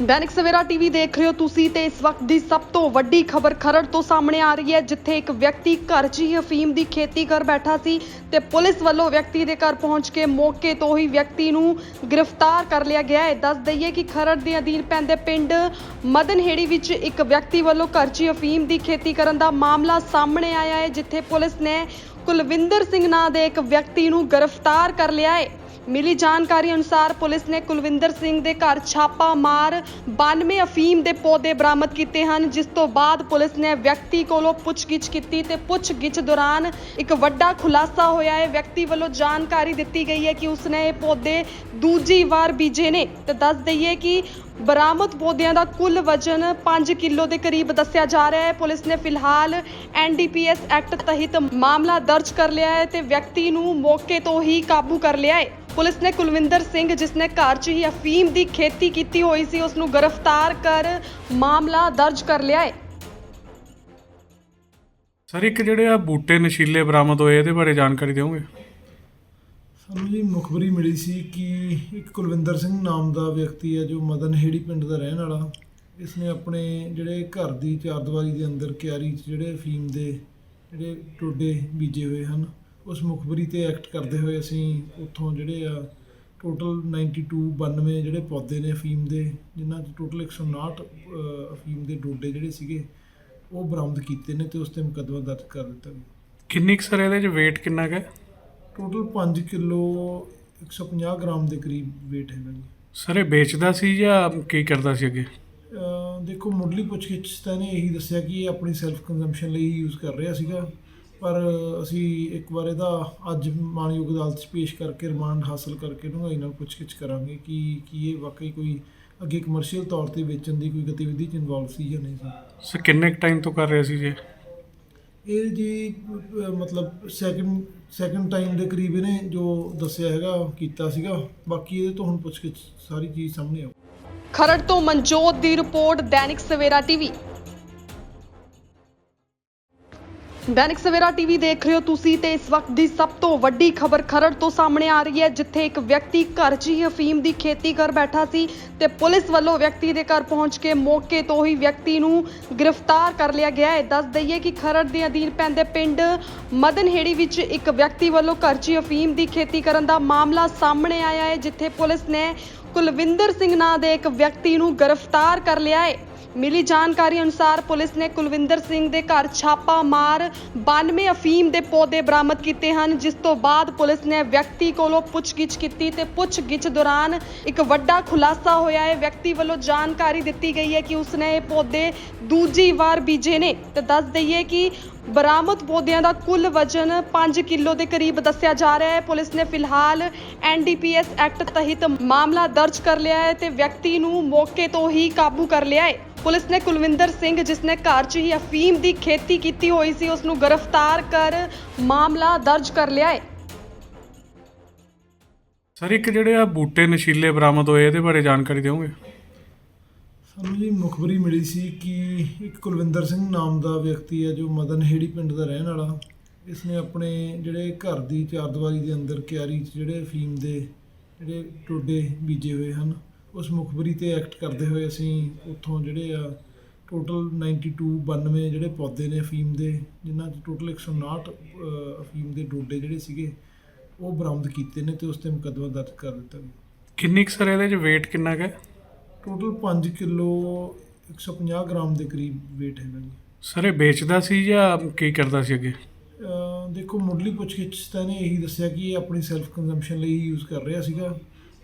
ਦੈਨਿਕ Savera TV ਦੇਖ ਰਹੇ ਹੋ ਤੁਸੀਂ ਤੇ ਇਸ ਵਕਤ ਦੀ ਸਭ ਤੋਂ ਵੱਡੀ ਖਬਰ ਖਰੜ ਤੋਂ ਸਾਹਮਣੇ ਆ ਰਹੀ ਹੈ, ਜਿੱਥੇ ਇੱਕ ਵਿਅਕਤੀ ਘਰ 'ਚ ਹੀ ਅਫੀਮ ਦੀ ਖੇਤੀ ਕਰ ਬੈਠਾ ਸੀ ਤੇ ਪੁਲਿਸ ਵੱਲੋਂ ਵਿਅਕਤੀ ਦੇ ਘਰ ਪਹੁੰਚ ਕੇ ਮੌਕੇ ਤੋਂ ਹੀ ਵਿਅਕਤੀ ਨੂੰ ਗ੍ਰਿਫਤਾਰ ਕਰ ਲਿਆ ਗਿਆ ਹੈ। ਦੱਸ ਦਈਏ ਕਿ ਖਰੜ ਦੇ ਅਧੀਨ ਪੈਂਦੇ ਪਿੰਡ ਮਦਨਹੇੜੀ ਵਿੱਚ ਇੱਕ ਵਿਅਕਤੀ ਵੱਲੋਂ ਘਰ 'ਚ ਹੀ ਅਫੀਮ ਦੀ ਖੇਤੀ ਕਰਨ ਦਾ ਮਾਮਲਾ ਸਾਹਮਣੇ ਆਇਆ ਹੈ, ਜਿੱਥੇ ਪੁਲਿਸ ਨੇ ਕੁਲਵਿੰਦਰ ਸਿੰਘ ਨਾਂ ਦੇ ਇੱਕ ਵਿਅਕਤੀ ਨੂੰ ਗ੍ਰਿਫਤਾਰ ਕਰ ਲਿਆ ਹੈ। ਮਿਲੀ ਜਾਣਕਾਰੀ ਅਨੁਸਾਰ ਪੁਲਿਸ ਨੇ ਕੁਲਵਿੰਦਰ ਸਿੰਘ ਦੇ ਘਰ ਛਾਪਾ ਮਾਰ 92 ਅਫੀਮ ਦੇ ਪੌਦੇ ਬਰਾਮਦ ਕੀਤੇ ਹਨ, ਜਿਸ ਤੋਂ ਬਾਅਦ ਪੁਲਿਸ ਨੇ ਵਿਅਕਤੀ ਕੋਲੋਂ ਪੁੱਛਗਿੱਛ ਕੀਤੀ ਤੇ ਪੁੱਛਗਿੱਛ ਦੌਰਾਨ ਇੱਕ ਵੱਡਾ ਖੁਲਾਸਾ ਹੋਇਆ ਹੈ। ਵਿਅਕਤੀ ਵੱਲੋਂ ਜਾਣਕਾਰੀ ਦਿੱਤੀ ਗਈ ਹੈ ਕਿ ਉਸਨੇ ਇਹ ਪੌਦੇ ਦੂਜੀ ਵਾਰ ਬੀਜੇ ਨੇ। ਤੇ ਦੱਸ ਦਈਏ ਕਿ ਬਰਾਮਦ ਪੌਦਿਆਂ ਦਾ ਕੁੱਲ ਵਜ਼ਨ 5 ਕਿਲੋ ਦੇ ਕਰੀਬ ਦੱਸਿਆ ਜਾ ਰਿਹਾ ਹੈ। ਪੁਲਿਸ ਨੇ ਫਿਲਹਾਲ ਐਨਡੀਪੀਐਸ ਐਕਟ ਤਹਿਤ ਮਾਮਲਾ ਦਰਜ ਕਰ ਲਿਆ ਹੈ ਤੇ ਵਿਅਕਤੀ ਨੂੰ ਮੌਕੇ ਤੋਂ ਹੀ ਕਾਬੂ ਕਰ ਲਿਆ ਹੈ। ਪੁਲਿਸ ਨੇ ਕੁਲਵਿੰਦਰ ਸਿੰਘ, ਜਿਸ ਨੇ ਘਰ 'ਚ ਹੀ ਅਫੀਮ ਦੀ ਖੇਤੀ ਕੀਤੀ ਹੋਈ ਸੀ, ਉਸ ਨੂੰ ਗ੍ਰਿਫਤਾਰ ਕਰ ਮਾਮਲਾ ਦਰਜ ਕਰ ਲਿਆ ਹੈ। ਸਰ, ਇੱਕ ਜਿਹੜੇ ਆ ਬੂਟੇ ਨਸ਼ੀਲੇ ਬਰਾਮਦ ਹੋਏ, ਇਹਦੇ ਬਾਰੇ ਜਾਣਕਾਰੀ ਦਿਓਗੇ? ਸਾਨੂੰ ਜੀ ਮੁਖਬਰੀ ਮਿਲੀ ਸੀ ਕਿ ਇੱਕ ਕੁਲਵਿੰਦਰ ਸਿੰਘ ਨਾਮ ਦਾ ਵਿਅਕਤੀ ਹੈ ਜੋ ਮਦਨ ਹੇੜੀ ਪਿੰਡ ਦਾ ਰਹਿਣ ਵਾਲਾ। ਇਸ ਨੇ ਆਪਣੇ ਜਿਹੜੇ ਘਰ ਦੀ ਚਾਰਦੀਵਾਰੀ ਦੇ ਅੰਦਰ ਕਿਆਰੀ 'ਚ ਜਿਹੜੇ ਅਫੀਮ ਦੇ ਜਿਹੜੇ ਟੋਡੇ ਬੀਜੇ ਹੋਏ ਹਨ ਉਸ ਮੁਖਬਰੀ ਤੇ ਐਕਟ ਕਰਦੇ ਹੋਏ ਅਸੀਂ ਉੱਥੋਂ ਜਿਹੜੇ ਆ ਟੋਟਲ 92 92 ਜਿਹੜੇ ਪੌਦੇ ਨੇ ਅਫੀਮ ਦੇ ਜਿਨ੍ਹਾਂ 'ਚ ਟੋਟਲ 159 ਅ, ਅਫੀਮ ਦੇ ਡੋਡੇ ਜਿਹੜੇ ਸੀਗੇ ਉਹ ਬਰਾਮਦ ਕੀਤੇ ਨੇ ਤੇ ਉਸ ਤੇ ਮੁਕੱਦਮਾ ਦਰਜ ਕਰ ਦਿੱਤਾ ਗਿਆ। ਕਿੰਨੀ ਕੁ ਸਰ ਇਹਦੇ ਚ weight ਕਿੰਨਾ ਕੁ ਹੈ? ਟੋਟਲ 5 ਕਿਲੋ 150 ਗ੍ਰਾਮ ਦੇ ਕਰੀਬ weight ਹੈਗਾ ਜੀ। ਸਰ ਇਹ ਵੇਚਦਾ ਸੀ ਜਾਂ ਕੀ ਕਰਦਾ ਸੀ ਅੱਗੇ? ਅਹ ਦੇਖੋ ਮੁੱਢਲੀ ਪੁੱਛਗਿੱਛ ਤਾਂ ਇਹਨੇ ਇਹੀ ਦੱਸਿਆ ਕਿ ਇਹ ਆਪਣੀ ਸੈਲਫ ਕੰਜ਼ੰਪਸ਼ਨ ਲਈ ਯੂਜ਼ ਕਰ ਰਿਹਾ ਸੀਗਾ। ਪਰ ਅਸੀਂ ਇੱਕ ਵਾਰ ਇਹਦਾ ਅੱਜ ਮਾਨਯੋਗ ਅਦਾਲਤ 'ਚ ਪੇਸ਼ ਕਰਕੇ ਰਿਮਾਂਡ ਹਾਸਲ ਕਰਕੇ ਡੂੰਘਾਈ ਨਾਲ ਪੁੱਛਗਿੱਛ ਕਰਾਂਗੇ ਕਿ ਕੀ ਇਹ ਵਾਕਈ ਕੋਈ ਅੱਗੇ ਕਮਰਸ਼ੀਅਲ ਤੌਰ ਤੇ ਵੇਚਣ ਦੀ ਕੋਈ ਗਤੀਵਿਧੀ 'ਚ ਇਨਵੋਲਵ ਸੀ ਜਾਂ ਨਹੀਂ ਸੀ। ਸਰ ਕਿੰਨੇ ਟਾਈਮ ਤੋਂ ਕਰ ਰਿਹਾ ਸੀ ਜੀ? ਇਹ ਜੀ, ਅਹ, ਮਤਲਬ ਸੈਕਿੰਡ ਸੈਕਿੰਡ ਟਾਈਮ ਦੇ ਕਰੀਬ ਇਹਨੇ ਜੋ ਦੱਸਿਆ ਹੈਗਾ ਕੀਤਾ ਸੀਗਾ। ਬਾਕੀ ਇਹਦੇ ਤੋਂ ਹੁਣ ਪੁੱਛ ਕੇ ਸਾਰੀ ਚੀਜ਼ ਸਾਹਮਣੇ ਆਉ ਖਰੜ ਤੋਂ ਮਨਜੋਤ ਦੀ report Dainik Savera TV. Dainik Savera TV ਦੇਖ ਰਹੇ ਹੋ ਤੁਸੀਂ ਤੇ ਇਸ ਵਕਤ ਦੀ ਸਭ ਤੋਂ ਵੱਡੀ ਖਬਰ ਖਰੜ ਤੋਂ ਸਾਹਮਣੇ ਆ ਰਹੀ ਹੈ, ਜਿੱਥੇ ਇੱਕ ਵਿਅਕਤੀ ਘਰ 'ਚ ਹੀ ਅਫੀਮ ਦੀ ਖੇਤੀ ਕਰ ਬੈਠਾ ਸੀ ਤੇ ਪੁਲਿਸ ਵੱਲੋਂ ਵਿਅਕਤੀ ਦੇ ਘਰ ਪਹੁੰਚ ਕੇ ਮੌਕੇ ਤੋਂ ਹੀ ਵਿਅਕਤੀ ਨੂੰ ਗ੍ਰਿਫਤਾਰ ਕਰ ਲਿਆ ਗਿਆ। ਹੈ ਦੱਸ ਦਈਏ ਕਿ ਖਰੜ ਦੇ ਅਧੀਨ ਪੈਂਦੇ ਪਿੰਡ ਮਦਨਹੇੜੀ ਵਿੱਚ ਇੱਕ ਵਿਅਕਤੀ ਵੱਲੋਂ ਘਰ 'ਚ ਹੀ ਅਫੀਮ ਦੀ ਖੇਤੀ ਕਰਨ ਦਾ ਮਾਮਲਾ ਸਾਹਮਣੇ ਆਇਆ ਹੈ, ਜਿੱਥੇ ਪੁਲਿਸ ਨੇ ਕੁਲਵਿੰਦਰ ਸਿੰਘ ਨਾਂ ਦੇ ਇੱਕ ਵਿਅਕਤੀ ਨੂੰ ਗ੍ਰਿਫਤਾਰ ਕਰ ਲਿਆ ਹੈ। ਮਿਲੀ ਜਾਣਕਾਰੀ ਅਨੁਸਾਰ ਪੁਲਿਸ ਨੇ ਕੁਲਵਿੰਦਰ ਸਿੰਘ ਦੇ ਘਰ ਛਾਪਾ ਮਾਰ 92 ਅਫੀਮ ਦੇ ਪੌਦੇ ਬਰਾਮਦ ਕੀਤੇ ਹਨ, ਜਿਸ ਤੋਂ ਬਾਅਦ ਪੁਲਿਸ ਨੇ ਵਿਅਕਤੀ ਕੋਲੋਂ ਪੁੱਛਗਿੱਛ ਕੀਤੀ ਤੇ ਪੁੱਛਗਿੱਛ ਦੌਰਾਨ ਇੱਕ ਵੱਡਾ ਖੁਲਾਸਾ ਹੋਇਆ। ਹੈ ਵਿਅਕਤੀ ਵੱਲੋਂ ਜਾਣਕਾਰੀ ਦਿੱਤੀ ਗਈ ਹੈ ਕਿ ਉਸਨੇ ਇਹ ਪੌਦੇ ਦੂਜੀ ਵਾਰ ਬੀਜੇ ਨੇ। ਤੇ ਦੱਸ ਦਈਏ ਕਿ ਬਰਾਮਦ ਪੌਦਿਆਂ ਦਾ ਕੁੱਲ ਵਜ਼ਨ 5 ਕਿਲੋ ਦੇ ਕਰੀਬ ਦੱਸਿਆ ਜਾ ਰਿਹਾ ਹੈ। ਪੁਲਿਸ ਨੇ ਫਿਲਹਾਲ ਐਨਡੀਪੀਐਸ ਐਕਟ ਤਹਿਤ ਮਾਮਲਾ ਦਰਜ ਕਰ ਲਿਆ ਹੈ ਤੇ ਵਿਅਕਤੀ ਨੂੰ ਮੌਕੇ ਤੋਂ ਹੀ ਕਾਬੂ ਕਰ ਲਿਆ ਹੈ। ਪੁਲਿਸ ਨੇ ਕੁਲਵਿੰਦਰ ਸਿੰਘ, ਜਿਸ ਨੇ ਘਰ 'ਚ ਹੀ ਅਫੀਮ ਦੀ ਖੇਤੀ ਕੀਤੀ ਹੋਈ ਸੀ, ਉਸ ਨੂੰ ਗ੍ਰਿਫਤਾਰ ਕਰ ਮਾਮਲਾ ਦਰਜ ਕਰ ਲਿਆ ਹੈ। ਸਰ, ਇੱਕ ਜਿਹੜੇ ਆ ਬੂਟੇ ਨਸ਼ੀਲੇ ਬਰਾਮਦ ਹੋਏ, ਇਹਦੇ ਬਾਰੇ ਜਾਣਕਾਰੀ ਦਿਓਗੇ? ਸਾਨੂੰ ਜੀ ਮੁਖਬਰੀ ਮਿਲੀ ਸੀ ਕਿ ਇੱਕ ਕੁਲਵਿੰਦਰ ਸਿੰਘ ਨਾਮ ਦਾ ਵਿਅਕਤੀ ਹੈ ਜੋ ਮਦਨ ਹੇੜੀ ਪਿੰਡ ਦਾ ਰਹਿਣ ਵਾਲਾ। ਇਸ ਨੇ ਆਪਣੇ ਜਿਹੜੇ ਘਰ ਦੀ ਚਾਰਦੀਵਾਰੀ ਦੇ ਅੰਦਰ ਕਿਆਰੀ 'ਚ ਜਿਹੜੇ ਅਫੀਮ ਦੇ ਜਿਹੜੇ ਟੋਡੇ ਬੀਜੇ ਹੋਏ ਹਨ ਉਸ ਮੁਖਬਰੀ ਤੇ ਐਕਟ ਕਰਦੇ ਹੋਏ ਅਸੀਂ ਉੱਥੋਂ ਜਿਹੜੇ ਆ ਟੋਟਲ 92 92 ਜਿਹੜੇ ਪੌਦੇ ਨੇ ਅਫੀਮ ਦੇ ਜਿਨ੍ਹਾਂ 'ਚ ਟੋਟਲ 159 ਅ, ਅਫੀਮ ਦੇ ਡੋਡੇ ਜਿਹੜੇ ਸੀਗੇ ਉਹ ਬਰਾਮਦ ਕੀਤੇ ਨੇ ਤੇ ਉਸ ਤੇ ਮੁਕੱਦਮਾ ਦਰਜ ਕਰ ਦਿੱਤਾ ਗਿਆ। ਕਿੰਨੀ ਕੁ ਸਰ ਇਹਦੇ ਚ weight ਕਿੰਨਾ ਕੁ ਹੈ? ਟੋਟਲ 5 ਕਿਲੋ 150 ਗ੍ਰਾਮ ਦੇ ਕਰੀਬ weight ਹੈਗਾ ਜੀ। ਸਰ ਇਹ ਵੇਚਦਾ ਸੀ ਜਾਂ ਕੀ ਕਰਦਾ ਸੀ ਅੱਗੇ? ਅਹ ਦੇਖੋ ਮੁੱਢਲੀ ਪੁੱਛਗਿੱਛ ਤਾਂ ਇਹਨੇ ਇਹੀ ਦੱਸਿਆ ਕਿ ਇਹ ਆਪਣੀ ਸੈਲਫ ਕੰਜ਼ੰਪਸ਼ਨ ਲਈ ਯੂਜ਼ ਕਰ ਰਿਹਾ ਸੀਗਾ।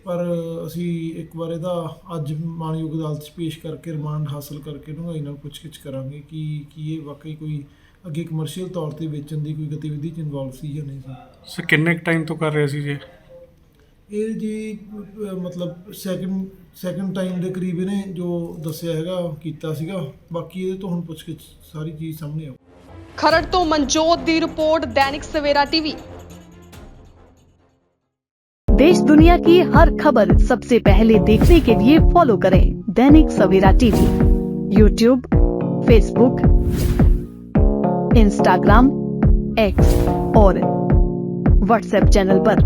ਪਰ ਅਸੀਂ ਇੱਕ ਵਾਰ ਇਹਦਾ ਅੱਜ ਮਾਨਯੋਗ ਅਦਾਲਤ 'ਚ ਪੇਸ਼ ਕਰਕੇ ਰਿਮਾਂਡ ਹਾਸਲ ਕਰਕੇ ਡੂੰਘਾਈ ਨਾਲ ਪੁੱਛਗਿੱਛ ਕਰਾਂਗੇ ਕਿ ਕੀ ਇਹ ਵਾਕਈ ਕੋਈ ਅੱਗੇ ਕਮਰਸ਼ੀਅਲ ਤੌਰ ਤੇ ਵੇਚਣ ਦੀ ਕੋਈ ਗਤੀਵਿਧੀ 'ਚ ਇਨਵੋਲਵ ਸੀ ਜਾਂ ਨਹੀਂ ਸੀ। ਸਰ ਕਿੰਨੇ ਕੁ ਟਾਈਮ ਤੋਂ ਕਰ ਰਿਹਾ ਸੀ ਜੀ? ਇਹ ਜੀ ਅਹ ਮਤਲਬ ਸੈਕਿੰਡ ਸੈਕਿੰਡ ਟਾਈਮ ਦੇ ਕਰੀਬ ਇਹਨੇ ਜੋ ਦੱਸਿਆ ਹੈਗਾ ਕੀਤਾ ਸੀਗਾ ਬਾਕੀ ਇਹਦੇ ਤੋਂ ਹੁਣ ਪੁੱਛਗਿੱਛ ਸਾਰੀ ਚੀਜ਼ ਸਾਹਮਣੇ ਆਊ ਖਰੜ ਤੋਂ ਮਨਜੋਤ ਦੀ ਰਿਪੋਰਟ ਦੈਨਿਕ ਸਵੇਰਾ ਟੀਵੀ देश दुनिया की हर खबर सबसे पहले देखने के लिए फॉलो करें Dainik Savera TV YouTube Facebook Instagram X और व्हाट्सएप चैनल पर।